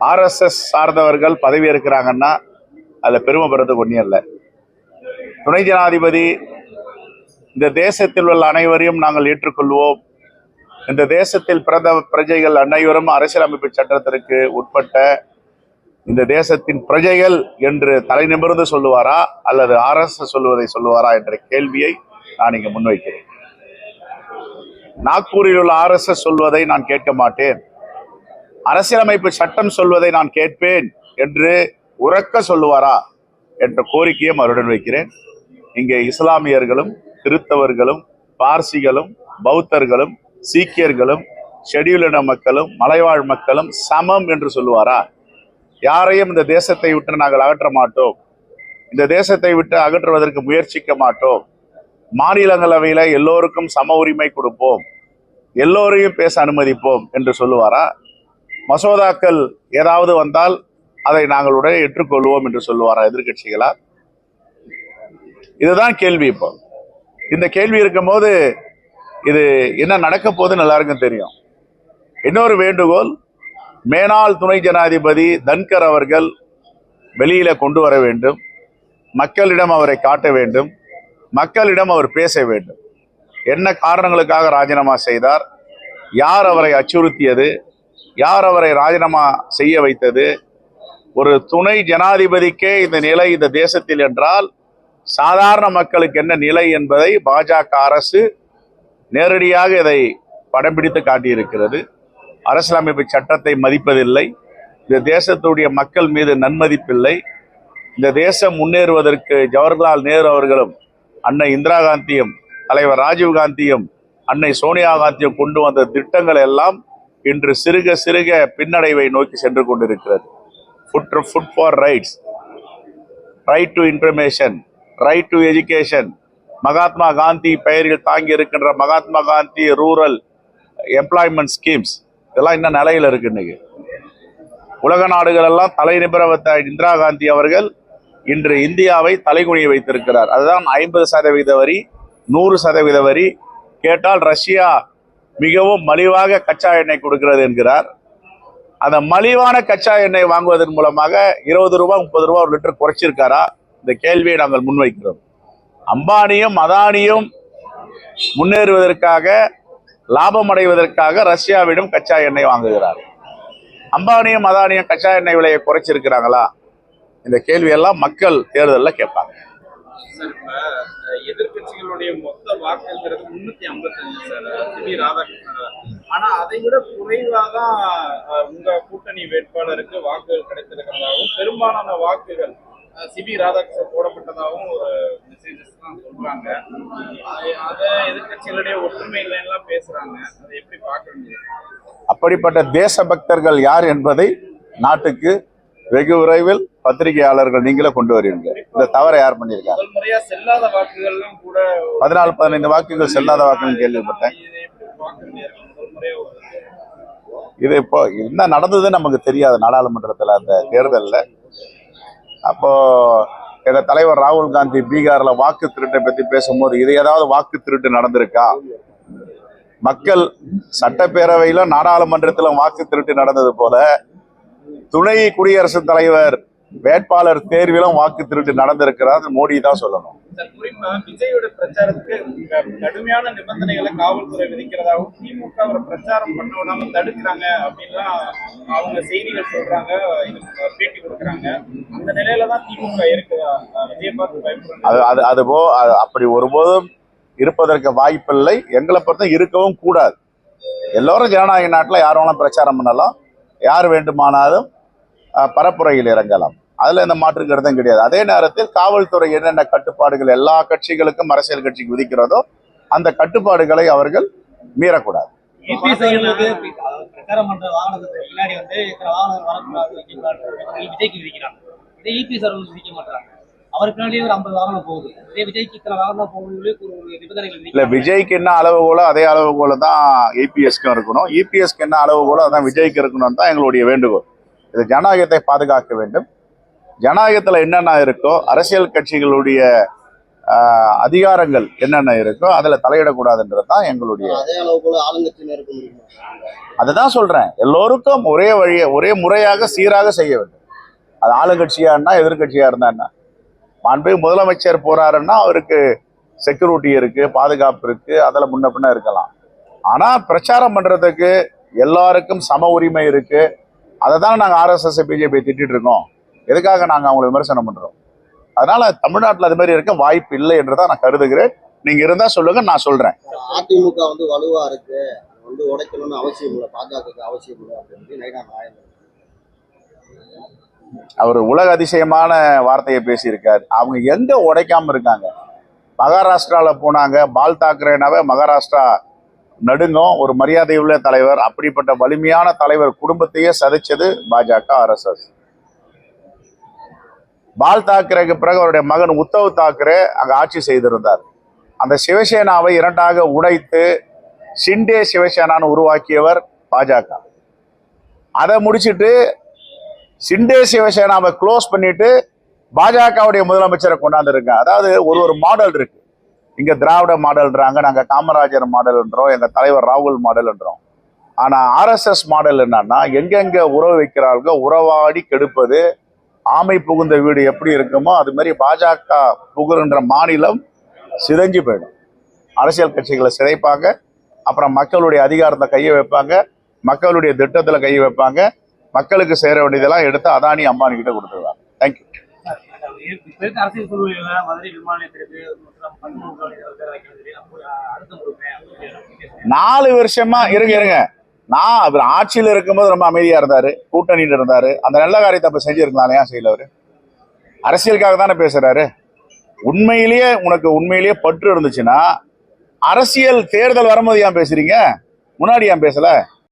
RSS சார்ந்தவர்கள் பதவி இருக்கிறாங்கன்னா அதில் பெருமைப்படுறதுக்கு ஒன்றும் இல்லை. துணை ஜனாதிபதி இந்த தேசத்தில் உள்ள அனைவரையும் நாங்கள் ஏற்றுக்கொள்வோம். இந்த தேசத்தில் பிறந்த பிரஜைகள் அனைவரும் அரசியலமைப்பு சட்டத்திற்கு உட்பட்ட இந்த தேசத்தின் பிரஜைகள் என்று தலை நிமிர்ந்து சொல்லுவாரா அல்லது ஆர்எஸ்எஸ் சொல்லுவதை சொல்லுவாரா என்ற கேள்வியை நான் இங்கு முன்வைக்கிறேன். நாக்பூரில் உள்ள ஆர்எஸ்எஸ் சொல்வதை நான் கேட்க மாட்டேன். அரசியலமைப்பு சட்டம் சொல்வதை நான் கேட்பேன் என்று உறக்க சொல்லுவாரா என்ற கோரிக்கையும் அவருடன் வைக்கிறேன். இங்கே இஸ்லாமியர்களும் கிறித்தவர்களும் பார்சிகளும் பௌத்தர்களும் சீக்கியர்களும் ஷெடியூலின மக்களும் மலைவாழ் மக்களும் சமம் என்று சொல்லுவாரா? யாரையும் இந்த தேசத்தை விட்டு நாங்கள் அகற்ற மாட்டோம். இந்த தேசத்தை விட்டு அகற்றுவதற்கு முயற்சிக்க மாட்டோம். மாநிலங்களவையில் எல்லோருக்கும் சம உரிமை கொடுப்போம். எல்லோரையும் பேச அனுமதிப்போம் என்று சொல்லுவாரா? மசோதாக்கள் ஏதாவது வந்தால் அதை நாங்கள் உடனே ஏற்றுக்கொள்வோம் என்று சொல்லுவாரா எதிர்க்கட்சிகளா? இதுதான் கேள்வி இப்போ. இந்த கேள்வி இருக்கும்போது இது என்ன நடக்க போகுதுன்னு எல்லாருக்கும் தெரியும். இன்னொரு வேண்டுகோள் மேனாள் துணை ஜனாதிபதி தன்கர் அவர்கள் வெளியில கொண்டு வர வேண்டும். மக்களிடம் அவரை காட்ட வேண்டும். மக்களிடம் அவர் பேச வேண்டும். என்ன காரணங்களுக்காக ராஜினாமா செய்தார்? யார் அவரை அச்சுறுத்தியது? யார் அவரை ராஜினாமா செய்ய வைத்தது? ஒரு துணை ஜனாதிபதிக்கே இந்த நிலை இந்த தேசத்தில் என்றால் சாதாரண மக்களுக்கு என்ன நிலை என்பதை பாஜக அரசு நேரடியாக இதை படம் பிடித்து காட்டியிருக்கிறது. அரசியலமைப்பு சட்டத்தை மதிப்பதில்லை. இந்த தேசத்துடைய மக்கள் மீது நன்மதிப்பில்லை. இந்த தேசம் முன்னேறுவதற்கு ஜவஹர்லால் நேரு அவர்களும் அன்னை இந்திரா காந்தியும் தலைவர் ராஜீவ் காந்தியும் அன்னை சோனியா காந்தியும் கொண்டு வந்த திட்டங்கள் எல்லாம் இன்று சிறுக சிறுக பின்னடைவை நோக்கி சென்று கொண்டிருக்கிறது. Food food for rights right to information right to education Mahatma Gandhi பெயரில் தாங்கி இருக்கின்ற Mahatma Gandhi rural employment schemes. இதெல்லாம் இன்னும் நிலையில் இருக்கு இன்னைக்கு. உலக நாடுகள் எல்லாம் தலை நிபர வைத்த இந்திரா காந்தி அவர்கள் இன்று இந்தியாவை தலைகுனிய வைத்திருக்கிறார். அதுதான் ஐம்பது சதவீத வரி நூறு சதவீத வரி. கேட்டால் ரஷ்யா மிகவும் மலிவாக கச்சா எண்ணெய் கொடுக்கிறது என்கிறார். அந்த மலிவான கச்சா எண்ணெய் வாங்குவதன் மூலமாக இருபது ரூபாய் முப்பது ரூபாய் ஒரு லிட்டர் குறைச்சிருக்காரா? இந்த கேள்வியை நாங்கள் முன்வைக்கிறோம். அம்பானியும் அதானியும் முன்னேறுவதற்காக லாபம் அடைவதற்காக ரஷ்யாவிடம் கச்சா எண்ணெய் வாங்குகிறார். அம்பானியும் அதானியும் கச்சா எண்ணெய் விலையை குறைச்சிருக்கிறாங்களா? இந்த கேள்வியெல்லாம் மக்கள் தேர்தலில் கேட்பாங்க. சார் இப்ப எதிர்கட்சிகளுடைய எதிர்க்கட்சிகளுடைய மொத்த வாக்குங்கிறது முன்னூத்தி ஐம்பத்தஞ்சு சார். சிபி ராதாகிருஷ்ணன் ஆனா அதை விட குறைவா தான் உங்க கூட்டணி வேட்பாளருக்கு வாக்குகள் கிடைத்திருக்கிறதாகவும் பெரும்பாலான வாக்குகள் சிபி ராதாகிருஷ்ணன் போடப்பட்டதாகவும் ஒரு மெசேஜஸ் தான் சொல்றாங்க. அதை எதிர்க்கட்சிகளுடைய ஒற்றுமை இல்லைன்னா பேசுறாங்க. அதை எப்படி பாக்குறீங்க அப்படிப்பட்ட தேசபக்தர்கள் யார் என்பதை நாட்டுக்கு வெகு விரைவில் பத்திரிகையாளர்கள் நீங்களே கொண்டு வருவீங்க. இந்த தவறை யார் பண்ணியிருக்காங்க பதினாலு பதினைந்து வாக்குகள் செல்லாத வாக்குகள் கேள்விப்பட்டேன். இதை இப்போ என்ன நடந்ததுன்னு நமக்கு தெரியாது நாடாளுமன்றத்தில் அந்த தேர்தலில். அப்போ எங்க தலைவர் ராகுல் காந்தி பீகார்ல வாக்கு திருட்டை பத்தி பேசும்போது இது ஏதாவது வாக்கு திருட்டு நடந்திருக்கா? மக்கள் சட்டப்பேரவையில நாடாளுமன்றத்திலும் வாக்கு திருட்டு நடந்தது போல துணை குடியரசுத் தலைவர் வேட்பாளர் தேர்விலும் வாக்கு திருட்டு நடந்திருக்கிறார் மோடி தான் சொல்லணும். விஜயோட பிரச்சாரத்துக்கு க- கடுமையான நிபந்தனைகளை காவல்துறை விதிக்கிறதாகவும் திமுக அவரை பிரச்சாரம் பண்ண விடாம தடுக்கிறாங்க அப்படின்லாம் அவங்க செய்திகள் சொல்றாங்க. இது பேட்டி கொடுக்குறாங்க. அந்த நிலையில தான் திமுக இருக்குதா அஹ் விஜய் பார்த்து பயப்படுறாங்க. அது அது அது போ அது அப்படி ஒருபோதும் இருப்பதற்கு வாய்ப்பில்லை. எங்களை பொறுத்த இருக்கவும் கூடாது. எல்லோரும் ஜனநாயக நாட்டில் யார் வேணாலும் பிரச்சாரம் பண்ணலாம். யார் வேண்டுமானாலும் பரப்புரையில் இறங்கலாம். அதுல எந்த மாற்று கருத்தும் கிடையாது. அதே நேரத்தில் காவல்துறை என்னென்ன கட்டுப்பாடுகள் எல்லா கட்சிகளுக்கும் அரசியல் கட்சிக்கு விதிக்கிறதோ அந்த கட்டுப்பாடுகளை அவர்கள் மீறக்கூடாது. பின்னாடி வந்து அவர் பின்னாடியே ஒரு ஐம்பது வாகனம் போகுது. இதே விஜய்க்கு இத்தனை வாகனம் போகணும்னு ஒரு நிபந்தனைகள் இல்ல விஜய்க்கு என்ன அளவுகோலோ அதே அளவுகோல தான் ஏபிஎஸ்க்கும் இருக்கணும். இபிஎஸ்க்கு என்ன அளவுகோலோ அதான் விஜய்க்கு இருக்கணும் தான் எங்களுடைய வேண்டுகோள். இது ஜனநாயகத்தை பாதுகாக்க வேண்டும். ஜனநாயகத்துல என்னென்ன இருக்கோ அரசியல் கட்சிகளுடைய ஆஹ், அதிகாரங்கள் என்னென்ன இருக்கோ அதில் தலையிடக்கூடாதுன்றது தான் எங்களுடைய அதே அதுதான் சொல்றேன். எல்லோருக்கும் ஒரே வழியை ஒரே முறையாக சீராக செய்ய வேண்டும். அது ஆளுங்கட்சியா இருந்தா எதிர்கட்சியா இருந்தா என்ன? மாண்பு முதலமைச்சர் போறாருன்னா அவருக்கு செக்யூரிட்டி இருக்கு பாதுகாப்பு இருக்கு அதில் முன்ன பின்ன இருக்கலாம். ஆனா பிரச்சாரம் பண்றதுக்கு எல்லாருக்கும் சம உரிமை இருக்கு. அதை தான் நாங்கள் ஆர்எஸ்எஸ் பிஜேபி திட்டிட்டு இருக்கோம். எதுக்காக நாங்கள் அவங்களை விமர்சனம் பண்றோம்? அதனால தமிழ்நாட்டில் அது மாதிரி இருக்க வாய்ப்பு இல்லை என்று தான் நான் கருதுகிறேன். நீங்க இருந்தா சொல்லுங்க நான் சொல்றேன். அதிமுக வந்து வலுவா இருக்கு. வந்து உடைக்கணும்னு அவசியம் இல்லை. பாஜக அவசியம் இல்லை அப்படின்னு நைனா நாயன் அவர் உலக அதிசயமான வார்த்தையை பேசியிருக்காரு. அவங்க எங்க உடைக்காம இருக்காங்க? மகாராஷ்டிராவில் போனாங்க. பால் தாக்கரேனாவே மகாராஷ்டிரா நடுங்கும். ஒரு மரியாதை உள்ள தலைவர் அப்படிப்பட்ட வலிமையான தலைவர் குடும்பத்தையே சதைச்சது பாஜக ஆர்எஸ்எஸ் பால் தாக்கரேக்கு பிறகு அவருடைய மகன் உத்தவ் தாக்கரே அங்க ஆட்சி செய்திருந்தார். அந்த சிவசேனாவை இரண்டாக உடைத்து ஷிண்டே சிவசேனான்னு உருவாக்கியவர் பாஜக. அதை முடிச்சிட்டு சிண்டே சிவசேனாவை க்ளோஸ் பண்ணிட்டு பாஜகவுடைய முதலமைச்சரை கொண்டாந்துருங்க. அதாவது ஒரு ஒரு மாடல் இருக்கு. இங்க திராவிட மாடல்ன்றாங்க நாங்க காமராஜர் மாடல்ன்றோம் எங்க தலைவர் ராகுல் மாடல்ன்றோம். ஆனா ஆர்எஸ்எஸ் மாடல் என்னன்னா எங்கெங்க உறவு வைக்கிறார்களோ உறவாடி கெடுப்பது ஆமை புகுந்த வீடு எப்படி இருக்குமோ அது மாதிரி பாஜக புகுகின்ற மாநிலம் சிதைஞ்சு போயிடும். அரசியல் கட்சிகளை சிதைப்பாங்க அப்புறம் மக்களுடைய அதிகாரத்தை கையை வைப்பாங்க மக்களுடைய திட்டத்துல கையை வைப்பாங்க மக்களுக்கு சேர வேண்டியதெல்லாம் எடுத்து அதானி அம்பானி கிட்ட கொடுத்துருவாங்க. தேங்க்யூ. நாலு வருஷமா இருங்க இருங்க. நான் அவர் ஆட்சியில் இருக்கும்போது ரொம்ப அமைதியா இருந்தாரு கூட்டணியில் இருந்தாரு. அந்த நல்ல காரியத்தை அப்ப செஞ்சிருக்கலாம் ஏன் செய்யல அவரு? அரசியலுக்காக தானே பேசுறாரு. உண்மையிலேயே உனக்கு உண்மையிலேயே பற்று இருந்துச்சுன்னா அரசியல் தேர்தல் வரும்போது ஏன் பேசுறீங்க? முன்னாடி ஏன் பேசல?